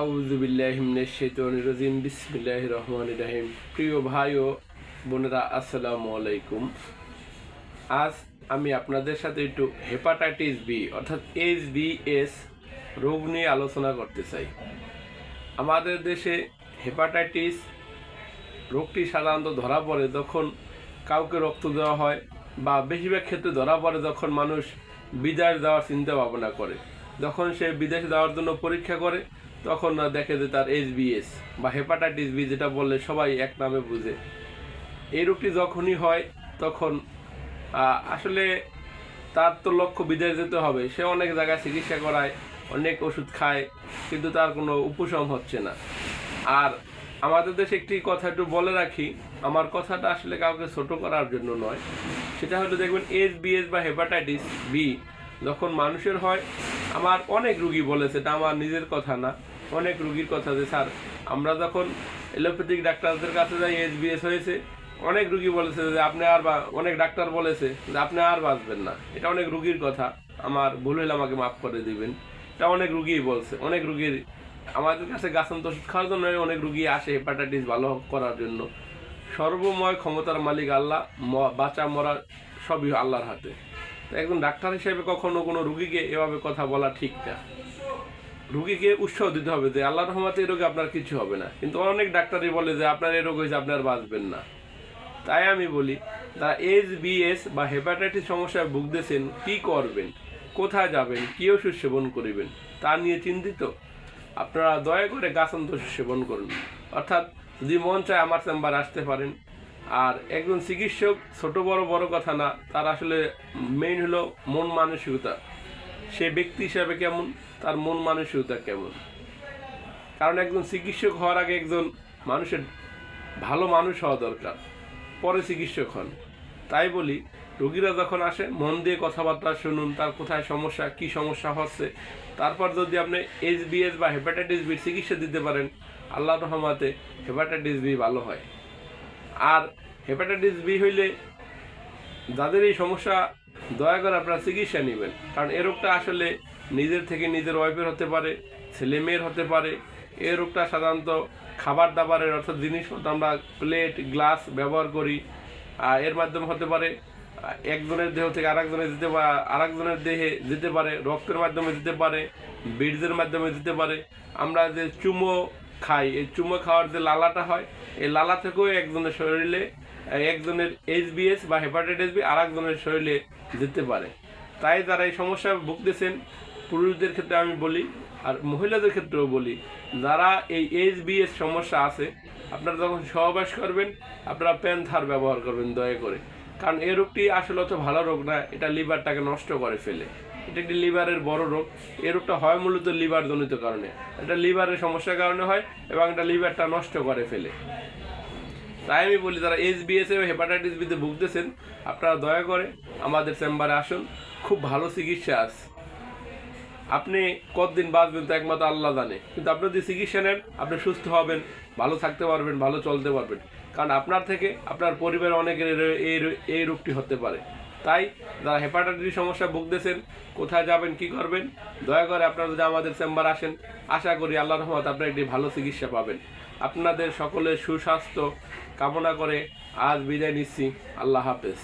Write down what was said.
আউজুবিল্লাহিমিনাশাইতানির বিসমিল্লাহির রহমানির রহিম। প্রিয় ভাই ও বোনেরা, আসসালামু আলাইকুম। আজ আমি আপনাদের সাথে একটু হেপাটাইটিস বি, অর্থাৎ এইচ বি এস রোগ নিয়ে আলোচনা করতে চাই। আমাদের দেশে হেপাটাইটিস রোগটি সাধারণত ধরা পড়ে যখন কাউকে রক্ত দেওয়া হয় বা বেশিরভাগ ক্ষেত্রে ধরা পড়ে যখন মানুষ বিদেশ যাওয়ার চিন্তা ভাবনা করে। যখন সে বিদেশে যাওয়ার জন্য পরীক্ষা করে তখন দেখে যে তার এইচবিএস বা হেপাটাইটিস বি যেটা বললে সবাই এক নামে বুঝে। এই রোগটি যখনই হয়, তখন আসলে তার তো লক্ষ্য বিদেশ যেতে হবে। সে অনেক জায়গায় চিকিৎসা করায়, অনেক ওষুধ খায়, কিন্তু তার কোনো উপশম হচ্ছে না। আর আমাদের দেশে একটি কথা একটু বলে রাখি, আমার কথাটা আসলে কাউকে ছোট করার জন্য নয়। সেটা হলো দেখবেন এস বিএস বা হেপাটাইটিস বি যখন মানুষের হয়, আমার অনেক রুগী বলেছে, এটা আমার নিজের কথা না। অনেক রুগীর কথা যে স্যার। আমরা যখন এলোপ্যাথিক ডাক্তারদের কাছে যাই এস বিএস হয়েছে, অনেক রুগী বলেছে যে আপনি আর বা- অনেক ডাক্তার বলেছে যে আপনি আর বাঁচবেন না। এটা অনেক রুগীর কথা। আমার ভুল হলে আমাকে মাফ করে দিবেন। এটা অনেক রুগীই বলছে। অনেক রুগীর, আমাদের কাছে গাছান্ত ওষুধ খাওয়ার জন্য অনেক রুগী আসে হেপাটাইটিস ভালো করার জন্য। সর্বময় ক্ষমতার মালিক আল্লাহ বাঁচা, মরা সবই আল্লাহর হাতে। একজন ডাক্তার হিসেবে কখনো কোনো রুগীকে এভাবে কথা বলা ঠিক না। রুগীকে উৎসাহ দিতে হবে যে আল্লাহ রহমাতে এই রোগে আপনার কিছু হবে না। কিন্তু অনেক ডাক্তারই বলে যে আপনার এই রোগ হয়েছে, আপনার বাঁচবেন না। তাই আমি বলি, যারা এইচ বিএস বা হেপাটাইটিস সমস্যায় ভুগতেছেন, কি করবেন? কোথায় যাবেন? কি ওষুধ সেবন করিবেন? তা নিয়ে চিন্তিত। আপনারা দয়া করে গাছান্ত সেবন করুন। অর্থাৎ যদি মন চায় আমার চেম্বার আসতে পারেন। আর একজন চিকিৎসক, ছোট বড় বড় কথা না, তার আসলে মেইন হলো মন মানসিকতা। সে ব্যক্তি হিসাবে কেমন, তার মন মানসিকতা কেমন? কারণ একজন চিকিৎসক হওয়ার আগে একজন মানুষের ভালো মানুষ হওয়া দরকার, পরে চিকিৎসক হন। তাই বলি, রোগীরা যখন আসে, মন দিয়ে কথাবার্তা শুনুন, তার কোথায় সমস্যা, কি সমস্যা হচ্ছে, তারপর যদি আপনি এইচ বিএস বা হেপাটাইটিস বি চিকিৎসা দিতে পারেন আল্লাহ রহমাতে হেপাটাইটিস বি ভালো হয়। আর হেপাটাইটিস বি হইলে যাদের এই সমস্যা দয়া করে আপনারা চিকিৎসা নেবেন। কারণ এ রোগটা আসলে নিজের থেকে নিজের ওয়াইফের হতে পারে, ছেলে মেয়ের হতে পারে। এই রোগটা সাধারণত খাবার দাবারের অর্থাৎ জিনিসপত্র আমরা প্লেট, গ্লাস ব্যবহার করি আর এর মাধ্যমে হতে পারে একজনের দেহ থেকে আরেকজনের যেতে পারে আরেকজনের দেহে যেতে পারে, রক্তের মাধ্যমে যেতে পারে, বীর্যের মাধ্যমে যেতে পারে। আমরা যে চুমো খাই, এই চুমো খাওয়ার যে লালাটা হয়, এই লালা থেকেও একজনের শরীরে একজনের এইচবিএস বা হেপাটাইটিস বি আর একজনের শরীরে যেতে পারে। তাই যারা এই সমস্যায় ভুগতেছেন, পুরুষদের ক্ষেত্রে আমি বলি আর মহিলাদের ক্ষেত্রেও বলি, যারা এই এইচ এইচবিএস সমস্যা আছে, আপনারা যখন সহবাস করবেন, আপনারা প্যান্থার ব্যবহার করবেন দয়া করে। কারণ এই রোগটি আসলে অত ভালো রোগ না, এটা লিভারটাকে নষ্ট করে ফেলে। এটা একটি লিভারের বড় রোগ। এই রোগটা হয় মূলত লিভার জনিত কারণে। এটা লিভারের সমস্যার কারণে হয় এবং এটা লিভারটা নষ্ট করে ফেলে। তাই আমি বলি, যারা এইচ বিএস এবং হেপাটাইটিস বিতে ভুগতেছেন, আপনারা দয়া করে আমাদের চেম্বারে আসুন। খুব ভালো চিকিৎসা আছে। আপনি কতদিন বাঁচবেন তো একমাত্র আল্লাহ জানে। কিন্তু আপনি যদি চিকিৎসা নেন, আপনি সুস্থ হবেন, ভালো থাকতে পারবেন, ভালো চলতে পারবেন। কারণ আপনার থেকে আপনার পরিবারের অনেকের এই এই রোগটি হতে পারে। তাই যারা হেপাটাইটিস সমস্যা ভুগতেছেন, কোথায় যাবেন, কি করবেন, দয়া করে আপনারা যদি আমাদের চেম্বার আসেন, আশা করি আল্লাহ রহমত আপনারা একটি ভালো চিকিৎসা পাবেন। আপনাদের সকলের সুস্বাস্থ্য কামনা করে আজ বিদায় নিচ্ছি। আল্লাহ হাফেজ।